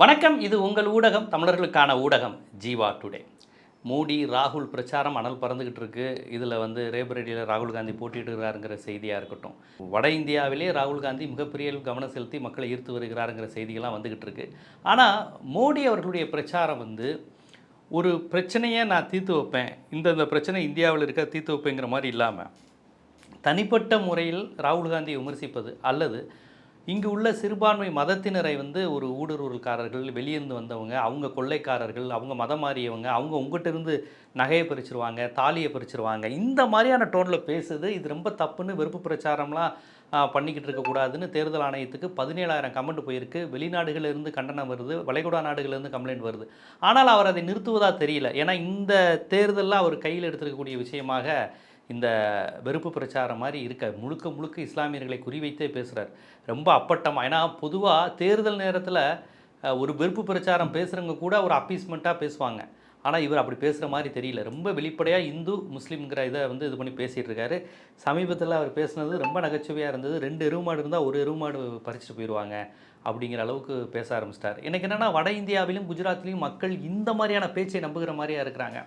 வணக்கம் இது உங்கள் ஊடகம் தமிழர்களுக்கான ஊடகம் ஜீவா டுடே. மோடி ராகுல் பிரச்சாரம் அனல் பறந்துக்கிட்டு இருக்கு. இதில் வந்து ரேபரேடியில் ராகுல் காந்தி போட்டியிடுகிறாருங்கிற செய்தியாக இருக்கட்டும். வட இந்தியாவிலே ராகுல் காந்தி மிகப்பெரிய கவனம் செலுத்தி மக்களை ஈர்த்து வருகிறாருங்கிற செய்திகள்லாம் வந்துக்கிட்டு இருக்கு. ஆனால் மோடி அவர்களுடைய பிரச்சாரம் வந்து ஒரு பிரச்சனையை நான் தீர்த்து வைப்பேன் இந்தந்த பிரச்சனை இந்தியாவில் இருக்க தீர்த்து வைப்பேங்கிற மாதிரி இல்லாமல் தனிப்பட்ட முறையில் ராகுல் காந்தியை விமர்சிப்பது அல்லது இங்கு உள்ள சிறுபான்மை மதத்தினரை வந்து ஒரு ஊடுருவல்காரர்கள் வெளியிருந்து வந்தவங்க அவங்க கொள்ளைக்காரர்கள் அவங்க மதம் மாறியவங்க அவங்க உங்கள்கிட்டருந்து நகையை பறிச்சிருவாங்க தாலியை பறிச்சிருவாங்க. இந்த மாதிரியான டோனில் பேசுது. இது ரொம்ப தப்புன்னு வெறுப்பு பிரச்சாரம்லாம் பண்ணிக்கிட்டு இருக்கக்கூடாதுன்னு தேர்தல் ஆணையத்துக்கு பதினேழாயிரம் கமெண்ட் போயிருக்கு. வெளிநாடுகளில் இருந்து கண்டனம் வருது. வளைகுடா நாடுகளிலிருந்து கம்ப்ளைண்ட் வருது. ஆனால் அவர் அதை நிறுத்துவதாக தெரியல. ஏன்னா இந்த தேர்தலில் அவர் கையில் எடுத்துருக்கக்கூடிய விஷயமாக இந்த வெறுப்பு பிரச்சாரம் மாதிரி இருக்க முழுக்க முழுக்க இஸ்லாமியர்களை குறிவைத்தே பேசுகிறார் ரொம்ப அப்பட்டமாக ஏன்னா பொதுவாக தேர்தல் நேரத்தில் ஒரு வெறுப்பு பிரச்சாரம் பேசுகிறவங்க கூட ஒரு அப்பீஸ்மெண்ட்டாக பேசுவாங்க. ஆனால் இவர் அப்படி பேசுகிற மாதிரி தெரியல. ரொம்ப வெளிப்படையாக இந்து முஸ்லீம்ங்கிற இதை வந்து இது பண்ணி பேசிகிட்டு இருக்காரு. சமீபத்தில் அவர் பேசுனது ரொம்ப நகைச்சுவையாக இருந்தது. ரெண்டு எருமாடு இருந்தால் ஒரு எருமாடு பறிச்சுட்டு போயிடுவாங்க அப்படிங்கிற அளவுக்கு பேச ஆரம்பிச்சிட்டார். எனக்கு என்னென்னா வட இந்தியாவிலும் குஜராத்லேயும் மக்கள் இந்த மாதிரியான பேச்சை நம்புகிற மாதிரியா இருக்கிறாங்க.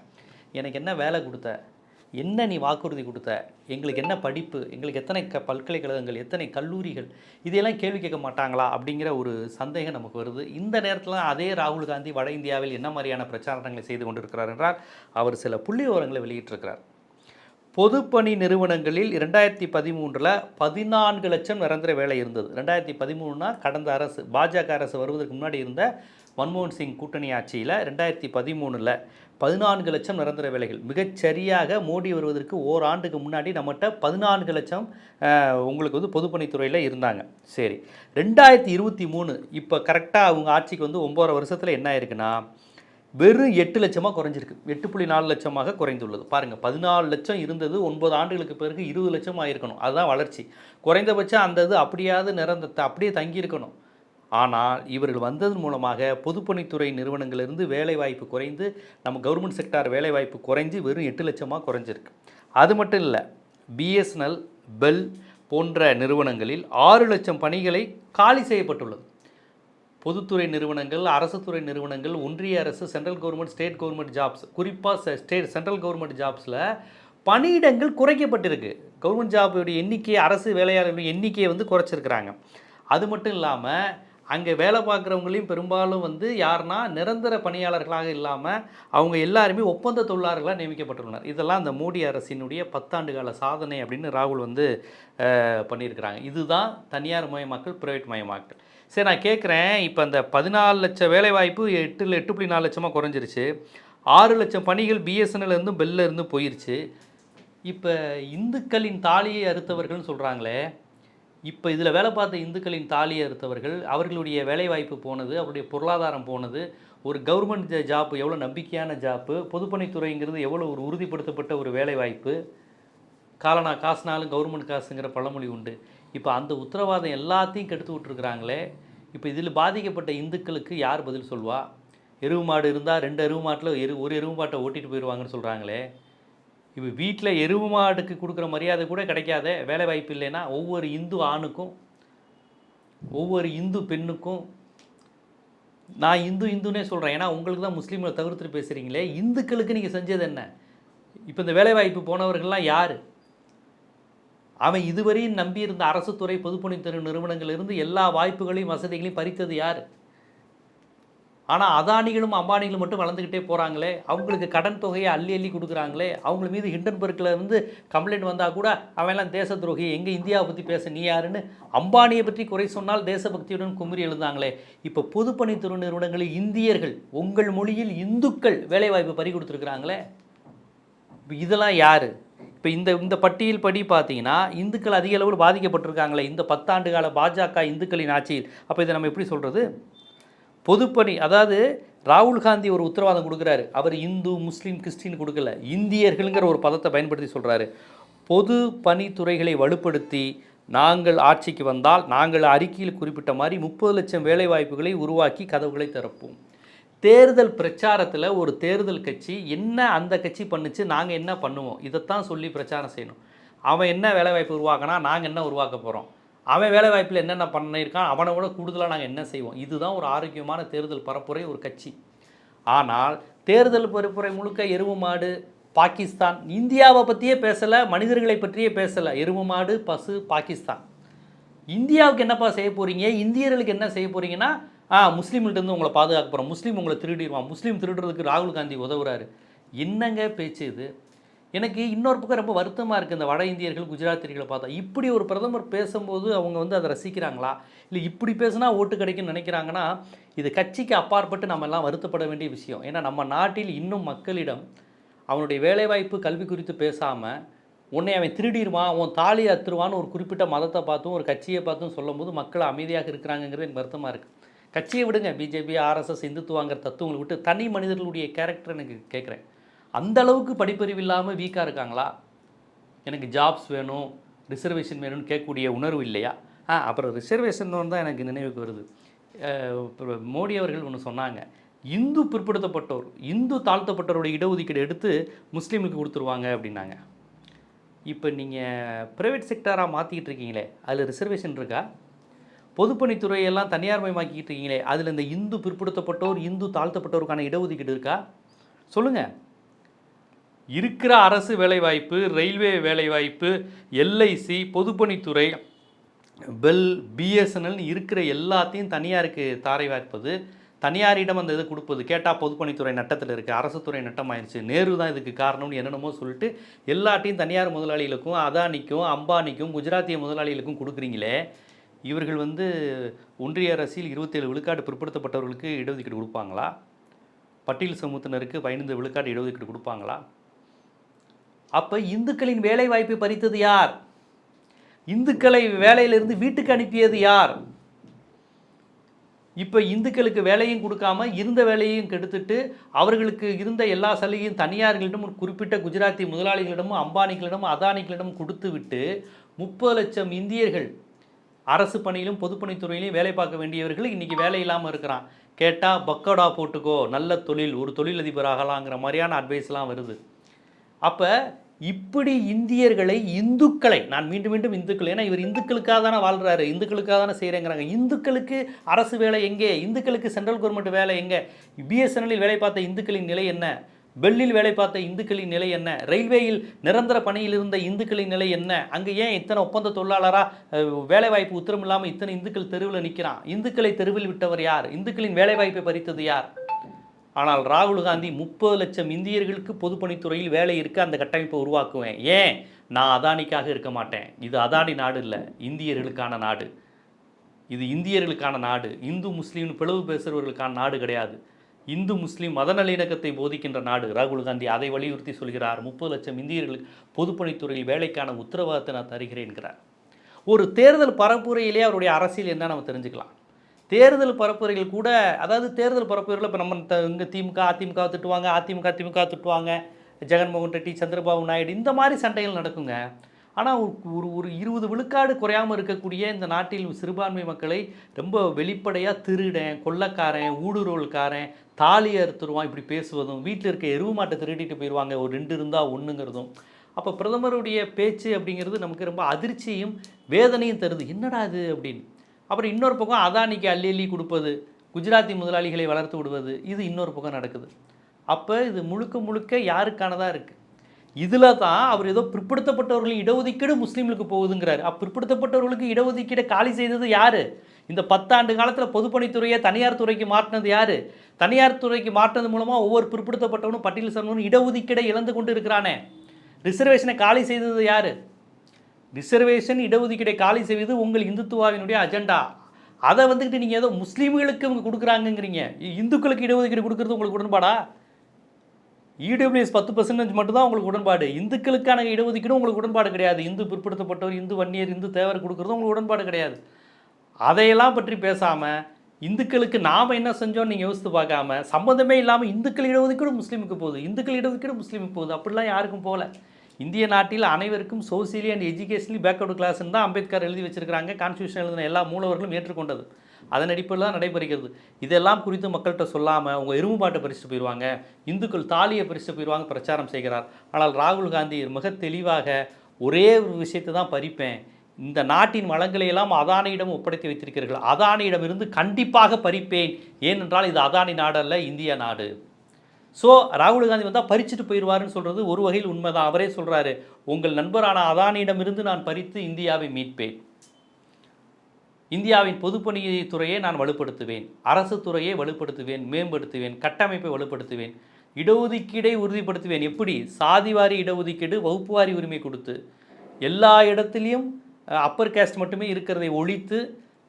எனக்கு என்ன வேலை கொடுத்த? என்ன நீ வாக்குறுதி கொடுத்த? எங்களுக்கு என்ன படிப்பு? எங்களுக்கு எத்தனை க பல்கலைக்கழகங்கள்? எத்தனை கல்லூரிகள்? இதையெல்லாம் கேள்வி கேட்க மாட்டாங்களா? அப்படிங்கிற ஒரு சந்தேகம் நமக்கு வருது. இந்த நேரத்தில் அதே ராகுல் காந்தி வட இந்தியாவில் என்ன மாதிரியான பிரச்சாரங்களை செய்து கொண்டிருக்கிறார் என்றால் அவர் சில புள்ளி விவரங்களை வெளியிட்டிருக்கிறார். பொதுப்பணி நிறுவனங்களில் ரெண்டாயிரத்தி பதிமூன்றில் பதினான்கு லட்சம் நிரந்தர வேலை இருந்தது. ரெண்டாயிரத்தி பதிமூணுனா கடந்த அரசு பாஜக அரசு வருவதற்கு முன்னாடி இருந்த மன்மோகன் சிங் கூட்டணி ஆட்சியில் ரெண்டாயிரத்தி பதிமூணில் பதினான்கு லட்சம் நிரந்தர வேலைகள். மிகச்சரியாக மோடி வருவதற்கு ஓராண்டுக்கு முன்னாடி நம்மகிட்ட பதினான்கு லட்சம் உங்களுக்கு வந்து பொதுப்பணித்துறையில் இருந்தாங்க. சரி. ரெண்டாயிரத்தி இருபத்தி மூணு இப்போ கரெக்டாக அவங்க ஆட்சிக்கு வந்து ஒம்பது வருஷத்தில் என்ன ஆயிருக்குன்னா வெறும் எட்டு லட்சமாக குறைஞ்சிருக்கு. எட்டு புள்ளி நாலு லட்சமாக குறைந்துள்ளது. பாருங்கள் பதினாலு லட்சம் இருந்தது ஒன்பது ஆண்டுகளுக்கு பிறகு இருபது லட்சம் இருக்கணும் அதுதான் வளர்ச்சி. குறைந்தபட்சம் அந்த இது அப்படியாவது நிறந்த அப்படியே தங்கியிருக்கணும். ஆனால் இவர்கள் வந்ததன் மூலமாக பொதுப்பணித்துறை நிறுவனங்களிலிருந்து வேலைவாய்ப்பு குறைந்து நம்ம கவர்மெண்ட் செக்டார் வேலைவாய்ப்பு குறைஞ்சி வெறும் எட்டு லட்சமாக குறைஞ்சிருக்கு. அது மட்டும் இல்லை பிஎஸ்என்எல் பெல் போன்ற நிறுவனங்களில் ஆறு லட்சம் பணிகளை காலி செய்யப்பட்டுள்ளது. பொதுத்துறை நிறுவனங்கள் அரசு துறை நிறுவனங்கள் ஒன்றிய அரசு central government state government jobs குறிப்பாக ஸ்டேட் சென்ட்ரல் கவர்மெண்ட் ஜாப்ஸில் பணியிடங்கள் குறைக்கப்பட்டிருக்கு. கவர்மெண்ட் ஜாபுடைய எண்ணிக்கையை அரசு வேலையாளர்களுடைய எண்ணிக்கையை வந்து குறைச்சிருக்கிறாங்க. அது மட்டும் இல்லாமல் அங்கே வேலை பார்க்குறவங்களையும் பெரும்பாலும் வந்து யாருன்னா நிரந்தர பணியாளர்களாக இல்லாமல் அவங்க எல்லாருமே ஒப்பந்த தொழிலாளர்களாக நியமிக்கப்பட்டுள்ளனர். இதெல்லாம் அந்த மோடி அரசினுடைய பத்தாண்டு கால சாதனை அப்படின்னு ராகுல் வந்து பண்ணியிருக்கிறாங்க. இதுதான் தனியார் மயமாக்கல் பிரைவேட் மயமாக்கல். சரி நான் கேட்குறேன். இப்போ அந்த பதினாலு லட்சம் வேலைவாய்ப்பு எட்டு எட்டு புள்ளி நாலு லட்சமாக குறைஞ்சிருச்சு. ஆறு லட்சம் பணிகள் பிஎஸ்என்எல் இருந்தும் போயிருச்சு. இப்போ இந்துக்களின் தாலியை அறுத்தவர்கள்னு சொல்கிறாங்களே இப்போ இதில் வேலை பார்த்த இந்துக்களின் தாலியை அறுத்தவர்கள் அவர்களுடைய வேலைவாய்ப்பு போனது அவருடைய பொருளாதாரம் போனது ஒரு கவர்மெண்ட் ஜாப்பு எவ்வளோ நம்பிக்கையான ஜாப்பு பொதுப்பணித்துறைங்கிறது எவ்வளோ ஒரு உறுதிப்படுத்தப்பட்ட ஒரு வேலைவாய்ப்பு காலனா காசுனாலும் கவர்மெண்ட் காசுங்கிற பழமொழி உண்டு. இப்போ அந்த உத்தரவாதம் எல்லாத்தையும் கெடுத்து விட்ருக்குறாங்களே இப்போ இதில் பாதிக்கப்பட்ட இந்துக்களுக்கு யார் பதில் சொல்வா? எருவு மாடு இருந்தால் ரெண்டு எருவு மாட்டில் எரு ஒரு எருவு மாட்டை ஓட்டிகிட்டு போயிடுவாங்கன்னு சொல்கிறாங்களே இப்போ வீட்டில் எருவு மாடுக்கு கொடுக்குற மரியாதை கூட கிடைக்காத வேலை வாய்ப்பு இல்லைன்னா ஒவ்வொரு இந்து ஆணுக்கும் ஒவ்வொரு இந்து பெண்ணுக்கும் நான் இந்து இந்துனே சொல்கிறேன் ஏன்னா உங்களுக்கு தான் முஸ்லீம்களை தவிர்த்துட்டு பேசுகிறீங்களே இந்துக்களுக்கு நீங்கள் செஞ்சது என்ன? இப்போ இந்த வேலைவாய்ப்பு போனவர்கள்லாம் யார்? அவன் இதுவரையும் நம்பியிருந்த அரசு துறை பொதுப்பணித்துறை நிறுவனங்கள் இருந்து எல்லா வாய்ப்புகளையும் வசதிகளையும் பறித்தது யார்? ஆனால் அதானிகளும் அம்பானிகளும் மட்டும் வளர்ந்துக்கிட்டே போகிறாங்களே அவங்களுக்கு கடன் தொகையை அள்ளி அள்ளி கொடுக்குறாங்களே அவங்க மீது ஹிண்டன்பர்க்கில் இருந்து கம்ப்ளைண்ட் வந்தால் கூட அவன்லாம் தேச துரோகி எங்கே இந்தியாவை பற்றி பேச நீ யாருன்னு அம்பானியை பற்றி குறை சொன்னால் தேசபக்தியுடன் குமுறி எழுந்தாங்களே. இப்போ பொதுப்பணித்துறை நிறுவனங்களில் இந்தியர்கள் உங்கள் மொழியில் இந்துக்கள் வேலைவாய்ப்பு பறி கொடுத்துருக்குறாங்களே. இப்போ இதெல்லாம் யார்? இப்போ இந்த இந்த பட்டியல் படி பார்த்தீங்கன்னா இந்துக்கள் அதிக அளவில் பாதிக்கப்பட்டிருக்காங்களே. இந்த பத்தாண்டு கால பாஜக இந்துக்களின் ஆட்சியில். அப்போ இதை நம்ம எப்படி சொல்கிறது பொதுப்பணி அதாவது ராகுல் காந்தி ஒரு உத்தரவாதம் கொடுக்குறாரு. அவர் இந்து முஸ்லீம் கிறிஸ்டின் கொடுக்கல. இந்தியர்கள்ங்கிற ஒரு பதத்தை பயன்படுத்தி சொல்கிறாரு பொது பணித்துறைகளை வலுப்படுத்தி நாங்கள் ஆட்சிக்கு வந்தால் நாங்கள் அறிக்கையில் குறிப்பிட்ட மாதிரி முப்பது லட்சம் வேலைவாய்ப்புகளை உருவாக்கி கதவுகளை திறப்போம். தேர்தல் பிரச்சாரத்தில் ஒரு தேர்தல் கட்சி என்ன அந்த கட்சி பண்ணுச்சு நாங்கள் என்ன பண்ணுவோம்? இதைத்தான் சொல்லி பிரச்சாரம் செய்யணும். அவன் என்ன வேலைவாய்ப்பு உருவாக்கினா நாங்கள் என்ன உருவாக்க போகிறோம் அவன் வேலை வாய்ப்பில் என்னென்ன பண்ணியிருக்கான் அவனை விட கூடுதலாக நாங்கள் என்ன செய்வோம்? இதுதான் ஒரு ஆரோக்கியமான தேர்தல் பரப்புரை ஒரு கட்சி. ஆனால் தேர்தல் பரப்புரை முழுக்க எருவு மாடு பாகிஸ்தான் இந்தியாவை பற்றியே பேசலை மனிதர்களை பற்றியே பேசலை. எருவு மாடு பசு பாகிஸ்தான். இந்தியாவுக்கு என்னப்பா செய்ய போகிறீங்க இந்தியர்களுக்கு என்ன செய்ய போகிறீங்கன்னா ஆ உங்களை பாதுகாக்க போகிறோம் முஸ்லீம் உங்களை திருடிடுவான். முஸ்லீம் திருடுறதுக்கு ராகுல் காந்தி உதவுறாரு. என்னங்க பேச்சு இது? எனக்கு இன்னொரு பக்கம் ரொம்ப வருத்தமாக இருக்குது இந்த வட இந்தியர்கள் குஜராத்தியர்களை பார்த்தா. இப்படி ஒரு பிரதமர் பேசும்போது அவங்க வந்து அதை ரசிக்கிறாங்களா? இல்லை இப்படி பேசுனா ஓட்டு கிடைக்கும்னு நினைக்கிறாங்கன்னா இது கட்சிக்கு அப்பாற்பட்டு நம்ம எல்லாம் வருத்தப்பட வேண்டிய விஷயம். ஏன்னா நம்ம நாட்டில் இன்னும் மக்களிடம் அவனுடைய வேலைவாய்ப்பு கல்வி குறித்து பேசாமல் உன்னை அவன் திருடிடுவான் உன் தாலி அத்துருவான்னு ஒரு குறிப்பிட்ட மதத்தை பார்த்தும் ஒரு கட்சியை பார்த்தும் சொல்லும்போது மக்கள் அமைதியாக இருக்கிறாங்கங்கிறது எனக்கு வருத்தமாக இருக்குது கட்சியை விடுங்க. பிஜேபி ஆர்எஸ்எஸ் இந்துத்துவாங்கிற தத்துவங்களை விட்டு தனி மனிதர்களுடைய கேரக்டர் எனக்கு கேட்குறேன். அந்த அளவுக்கு படிப்பறிவு இல்லாமல் வீக்காக இருக்காங்களா? எனக்கு ஜாப்ஸ் வேணும் ரிசர்வேஷன் வேணும்னு கேட்கக்கூடிய உணர்வு இல்லையா? ஆ அப்புறம் ரிசர்வேஷன் தான் எனக்கு நினைவுக்கு வருது. மோடி அவர்கள் ஒன்று சொன்னாங்க. இந்து பிற்படுத்தப்பட்டோர் இந்து தாழ்த்தப்பட்டவருடைய இடஒதுக்கீடு எடுத்து முஸ்லீமுக்கு கொடுத்துருவாங்க அப்படின்னாங்க. இப்போ நீங்கள் ப்ரைவேட் செக்டராக மாற்றிக்கிட்டு இருக்கீங்களே அதில் ரிசர்வேஷன் இருக்கா? பொதுப்பணித்துறையெல்லாம் தனியார்மயமாக்கிட்டு இருக்கீங்களே அதில் இந்த இந்து பிற்படுத்தப்பட்டோர் இந்து தாழ்த்தப்பட்டோருக்கான இடஒதுக்கீடு இருக்கா? சொல்லுங்கள் இருக்கிற அரசு வேலைவாய்ப்பு ரயில்வே வேலைவாய்ப்பு எல்ஐசி பொதுப்பணித்துறை பெல் பிஎஸ்என்எல் இருக்கிற எல்லாத்தையும் தனியாருக்கு தாரை வார்ப்பது. தனியாரிடம் அந்த இது கொடுப்பது. கேட்டால் பொதுப்பணித்துறை நட்டத்தில் இருக்குது அரசு துறை நட்டமாயிருச்சு. நேரு தான் இதுக்கு காரணம்னு என்னென்னமோ சொல்லிட்டு எல்லாத்தையும் தனியார் முதலாளிகளுக்கும் அதானிக்கும் அம்பானிக்கும் குஜராத்திய முதலாளிகளுக்கும் கொடுக்குறீங்களே. இவர்கள் வந்து ஒன்றிய அரசில் இருபத்தேழு விழுக்காடு பிற்படுத்தப்பட்டவர்களுக்கு இடஒதுக்கீடு கொடுப்பாங்களா? பட்டியல் சமூகத்தினருக்கு பதினைந்து விழுக்காடு இடஒதுக்கீடு கொடுப்பாங்களா? அப்போ இந்துக்களின் வேலை வாய்ப்பை பறித்தது யார்? இந்துக்களை வேலையிலிருந்து வீட்டுக்கு அனுப்பியது யார்? இப்போ இந்துக்களுக்கு வேலையும் கொடுக்காம இருந்த வேலையும் கெடுத்துட்டு அவர்களுக்கு இருந்த எல்லா சலுகையும் தனியார்களிடம் குறிப்பிட்ட குஜராத்தி முதலாளிகளிடமும் அம்பானிகளிடமும் அதானிகளிடமும் கொடுத்து விட்டு முப்பது லட்சம் இந்தியர்கள் அரசு பணியிலும் பொதுப்பணித்துறையிலும் வேலை பார்க்க வேண்டியவர்கள் இன்றைக்கி வேலை இல்லாமல் இருக்கிறான். கேட்டால் பக்கோடா போட்டுக்கோ நல்ல தொழில் ஒரு தொழிலதிபர் ஆகலாங்கிற மாதிரியான அட்வைஸ்லாம் வருது. அப்போ இப்படி இந்தியர்களை இந்துக்களை நான் மீண்டும் மீண்டும் இந்துக்கள் ஏன்னா இவர் இந்துக்களுக்காக தானே வாழ்கிறாரு இந்துக்களுக்காக தானே செய்கிறேங்கிறாங்க இந்துக்களுக்கு அரசு வேலை எங்கே? இந்துக்களுக்கு சென்ட்ரல் கவர்மெண்ட் வேலை எங்கே? பிஎஸ்என்எல்லில் வேலை பார்த்த இந்துக்களின் நிலை என்ன? பெல்லில் வேலை பார்த்த இந்துக்களின் நிலை என்ன? ரயில்வேயில் நிரந்தர பணியில் இருந்த இந்துக்களின் நிலை என்ன? அங்கே ஏன் இத்தனை ஒப்பந்த தொழிலாளராக வேலைவாய்ப்பு உத்தரவு இல்லாமல் இத்தனை இந்துக்கள் தெருவில் நிற்கிறான் இந்துக்களை தெருவில் விட்டவர் யார்? இந்துக்களின் வேலைவாய்ப்பை பறித்தது யார்? ஆனால் ராகுல் காந்தி முப்பது லட்சம் இந்தியர்களுக்கு பொதுப்பணித்துறையில் வேலை இருக்க அந்த கட்டமைப்பை உருவாக்குவேன். ஏன்? நான் அதானிக்காக இருக்க மாட்டேன். இது அதானி நாடு இல்லை இந்தியர்களுக்கான நாடு. இது இந்தியர்களுக்கான நாடு. இந்து முஸ்லீம் பிளவு பேசுகிறவர்களுக்கான நாடு கிடையாது. இந்து முஸ்லீம் மத நல்லிணக்கத்தை போதிக்கின்ற நாடு. ராகுல் காந்தி அதை வலியுறுத்தி சொல்கிறார் முப்பது லட்சம் இந்தியர்களுக்கு பொதுப்பணித்துறையில் வேலைக்கான உத்தரவாதத்தை நான் தருகிறேன் என்கிறார் ஒரு தேர்தல் பரப்புரையிலே அவருடைய அரசியல் என்ன நம்ம தெரிஞ்சுக்கலாம். தேர்தல் பரப்புரைகள் கூட அதாவது தேர்தல் பரப்புரையில் இப்போ நம்ம இங்கே திமுக அதிமுக திட்டுவாங்க அதிமுக திமுக திட்டுவாங்க ஜெகன்மோகன் ரெட்டி சந்திரபாபு நாயுடு இந்த மாதிரி சண்டைகள் நடக்குங்க. ஆனால் ஒரு ஒரு இருபது விழுக்காடு குறையாமல் இருக்கக்கூடிய இந்த நாட்டில் சிறுபான்மை மக்களை ரொம்ப வெளிப்படையாக திருடன் கொள்ளக்காரன் ஊடுருவல்காரன் தாலி அறுத்துருவான் இப்படி பேசுவதும் வீட்டில் இருக்க எருவு மாட்டை திருடிட்டு போயிடுவாங்க ஒரு ரெண்டு இருந்தால் ஒன்றுங்கிறதும் அப்போ பிரதமருடைய பேச்சு அப்படிங்கிறது நமக்கு ரொம்ப அதிர்ச்சியும் வேதனையும் தருது. என்னடா இது அப்படின்னு. அப்புறம் இன்னொரு பக்கம் அதானிக்கு அள்ளி அள்ளி கொடுப்பது குஜராத்தி முதலாளிகளை வளர்த்து விடுவது இது இன்னொரு பக்கம் நடக்குது. அப்போ இது முழுக்க முழுக்க யாருக்கானதாக இருக்குது இதில் தான் அவர் ஏதோ பிற்படுத்தப்பட்டவர்களின் இடஒதுக்கீடு முஸ்லீம்களுக்கு போகுதுங்கிறார். அப்போ பிற்படுத்தப்பட்டவர்களுக்கு இடஒதுக்கீடை காலி செய்தது யார்? இந்த பத்தாண்டு காலத்தில் பொதுப்பணித்துறையை தனியார் துறைக்கு மாற்றினது யார்? தனியார் துறைக்கு மாற்றினது மூலமாக ஒவ்வொரு பிற்படுத்தப்பட்டவனும் பட்டியல் சார்ந்தவனும் இடஒதுக்கீடை இழந்து கொண்டு இருக்கிறானே. ரிசர்வேஷனை காலி செய்தது யார்? ரிசர்வேஷன் இடஒதுக்கீடை காலி செய்வது உங்கள் இந்துத்துவாவினுடைய அஜெண்டா அதை வந்துக்கிட்டு நீங்கள் ஏதோ முஸ்லீம்களுக்கு இவங்க கொடுக்குறாங்கங்கிறீங்க. இந்துக்களுக்கு இடஒதுக்கீடு கொடுக்குறது உங்களுக்கு உடன்பாடா? இடபிள்யூஎஸ் பத்து பர்சன்டேஜ் மட்டும்தான் உங்களுக்கு உடன்பாடு. இந்துக்களுக்கான இடஒதுக்கீடும் உங்களுக்கு உடன்பாடு கிடையாது. இந்து பிற்படுத்தப்பட்டவர் இந்து வன்னியர் இந்து தேவர் கொடுக்குறது உங்களுக்கு உடன்பாடு கிடையாது. அதையெல்லாம் பற்றி பேசாமல் இந்துக்களுக்கு நாம் என்ன செஞ்சோம்னு நீங்கள் யோசித்து பார்க்காம சம்மந்தமே இல்லாமல் இந்துக்கள் இடஒதுக்கீடு முஸ்லீமுக்கு போகுது. இந்துக்கள் இடஒதுக்கீடு முஸ்லீமுக்கு போகுது. அப்படிலாம் யாருக்கும் போகல. இந்திய நாட்டில் அனைவருக்கும் சோசியலி அண்ட் எஜுகேஷனலி பேக்வர்டு கிளாஸ்ன்னு தான் அம்பேத்கர் எழுதி வச்சிருக்கிறாங்க. கான்ஸ்டியூஷன் எழுதின எல்லா மூலவர்களும் ஏற்றுக்கொண்டது. அதன் அடிப்படையில் தான் நடைபெறுகிறது. இதெல்லாம் குறித்து மக்கள்கிட்ட சொல்லாமல் உங்கள் எருமை பாட்டை பறிச்சுட்டு போயிடுவாங்க. இந்துக்கள் தாலியை பறிச்சுட்டு போயிடுவாங்க பிரச்சாரம் செய்கிறார். ஆனால் ராகுல் காந்தி மிக தெளிவாக ஒரே ஒரு விஷயத்தை தான் பறிப்பேன். இந்த நாட்டின் வளங்களை எல்லாம் அதானியிடம் ஒப்படைத்து வைத்திருக்கிறீர்கள். அதானியிடமிருந்து கண்டிப்பாக பறிப்பேன். ஏனென்றால் இது அதானி நாடல்ல இந்திய நாடு. ஸோ ராகுல் காந்தி வந்தால் பறிச்சுட்டு போயிடுவாருன்னு சொல்கிறது ஒரு வகையில் உண்மைதான். அவரே சொல்கிறாரு உங்கள் நண்பரான அதானியிடமிருந்து நான் பறித்து இந்தியாவை மீட்பேன். இந்தியாவின் பொதுப்பணித்துறையை நான் வலுப்படுத்துவேன். அரசு துறையை வலுப்படுத்துவேன் மேம்படுத்துவேன் கட்டமைப்பை வலுப்படுத்துவேன். இடஒதுக்கீடை உறுதிப்படுத்துவேன். எப்படி? சாதிவாரி இடஒதுக்கீடு வகுப்புவாரி உரிமை கொடுத்து எல்லா இடத்துலையும் அப்பர் கேஸ்ட் மட்டுமே இருக்கிறதை ஒழித்து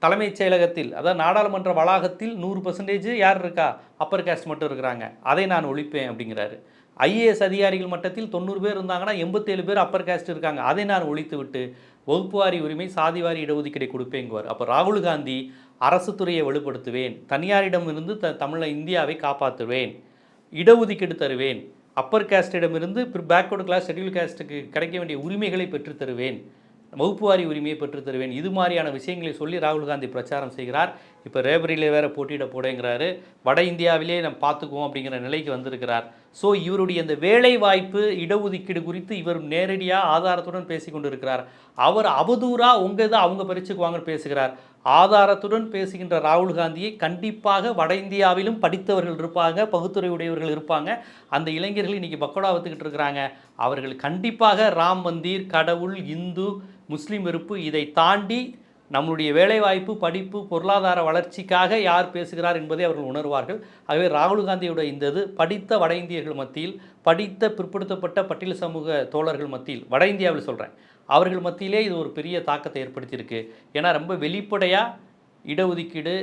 தலைமைச் செயலகத்தில் அதாவது நாடாளுமன்ற வளாகத்தில் நூறு பர்சன்டேஜ் யார் இருக்கா? அப்பர் கேஸ்ட் மட்டும் இருக்கிறாங்க. அதை நான் ஒழிப்பேன் அப்படிங்கிறாரு. ஐஏஎஸ் அதிகாரிகள் மட்டத்தில் தொண்ணூறு பேர் இருந்தாங்கன்னா எண்பத்தேழு பேர் அப்பர் கேஸ்ட் இருக்காங்க. அதை நான் ஒழித்து விட்டு வகுப்புவாரி உரிமை சாதிவாரி இடஒதுக்கீடை கொடுப்பேங்குவார். அப்போ ராகுல் காந்தி அரசு துறையை வலுப்படுத்துவேன் தனியாரிடமிருந்து த தமிழ இந்தியாவை காப்பாற்றுவேன் இடஒதுக்கீடு தருவேன் அப்பர் கேஸ்டிடமிருந்து பேக்வர்டு கிளாஸ் ஷெட்யூல் கேஸ்ட்டுக்கு கிடைக்க வேண்டிய உரிமைகளை பெற்றுத்தருவேன் வகுப்புவாரி உரிமையை பெற்றுத்தருவேன். இது மாதிரியான விஷயங்களை சொல்லி ராகுல் காந்தி பிரச்சாரம் செய்கிறார். இப்போ ரேபரியில் வேறு போட்டியிட போடேங்கிறாரு வட இந்தியாவிலே நம்ம பார்த்துக்குவோம் அப்படிங்கிற நிலைக்கு வந்திருக்கிறார். ஸோ இவருடைய இந்த வேலை வாய்ப்பு இடஒதுக்கீடு குறித்து இவர் நேரடியாக ஆதாரத்துடன் பேசி கொண்டிருக்கிறார் அவர் அவதூறாக உங்கள் இதை அவங்க பறிச்சுக்குவாங்கன்னு பேசுகிறார். ஆதாரத்துடன் பேசுகின்ற ராகுல் காந்தியை கண்டிப்பாக வட இந்தியாவிலும் படித்தவர்கள் இருப்பாங்க பகுத்துறை உடையவர்கள் இருப்பாங்க. அந்த இளைஞர்கள் இன்றைக்கி பக்கோடா வத்துக்கிட்டு இருக்கிறாங்க. அவர்கள் கண்டிப்பாக ராம் மந்திர் கடவுள் இந்து முஸ்லீம் வெறுப்பு இதை தாண்டி நம்முடைய வேலைவாய்ப்பு படிப்பு பொருளாதார வளர்ச்சிக்காக யார் பேசுகிறார் என்பதை அவர்கள் உணர்வார்கள். ஆகவே ராகுல் காந்தியோட இந்த இது படித்த வட இந்தியர்கள் மத்தியில் படித்த பிற்படுத்தப்பட்ட பட்டியல் சமூக தோழர்கள் மத்தியில் வட இந்தியாவில் சொல்கிறேன் அவர்கள் மத்தியிலே இது ஒரு பெரிய தாக்கத்தை ஏற்படுத்தியிருக்கு. ஏன்னா ரொம்ப வெளிப்படையாக இடஒதுக்கீடு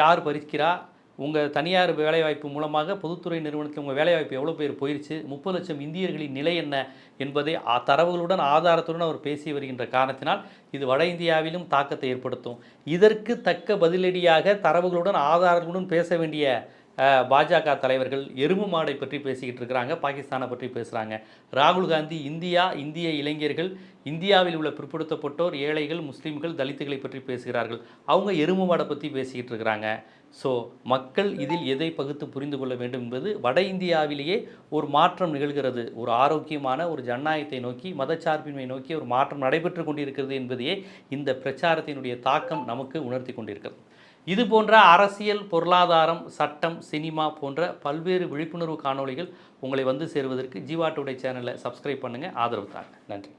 யார் பறிக்கிறா உங்கள் தனியார் வேலைவாய்ப்பு மூலமாக பொதுத்துறை நிறுவனத்தில் உங்கள் வேலைவாய்ப்பு எவ்வளோ பேர் போயிருச்சு? முப்பது லட்சம் இந்தியர்களின் நிலை என்ன? என்பதை தரவுகளுடன் ஆதாரத்துடன் அவர் பேசி வருகின்ற காரணத்தினால் இது வட இந்தியாவிலும் தாக்கத்தை ஏற்படுத்தும். இதற்கு தக்க பதிலடியாக தரவுகளுடன் ஆதாரங்களுடன் பேச வேண்டிய பாஜக தலைவர்கள் எருமை மாடை பற்றி பேசிக்கிட்டு இருக்கிறாங்க பாகிஸ்தானை பற்றி பேசுகிறாங்க ராகுல் காந்தி இந்தியா இந்திய இளைஞர்கள் இந்தியாவில் உள்ள பிற்படுத்தப்பட்டோர் ஏழைகள் முஸ்லீம்கள் தலித்துகளை பற்றி பேசுகிறார்கள். அவங்க எருமை மாடை பற்றி பேசிக்கிட்டு இருக்கிறாங்க. ஸோ மக்கள் இதில் எதை பகுத்து புரிந்து கொள்ள வேண்டும் என்பது வட இந்தியாவிலேயே ஒரு மாற்றம் நிகழ்கிறது. ஒரு ஆரோக்கியமான ஒரு ஜனநாயகத்தை நோக்கி மதச்சார்பின்மை நோக்கி ஒரு மாற்றம் நடைபெற்று கொண்டிருக்கிறது என்பதையே இந்த பிரச்சாரத்தினுடைய தாக்கம் நமக்கு உணர்த்தி கொண்டிருக்கிறது. இது போன்ற அரசியல் பொருளாதாரம் சட்டம் சினிமா போன்ற பல்வேறு விழிப்புணர்வு காணொளிகள் உங்களை வந்து சேருவதற்கு ஜீவா டுடே சேனலை சப்ஸ்கிரைப் பண்ணுங்கள் ஆதரவு தாங்க நன்றி.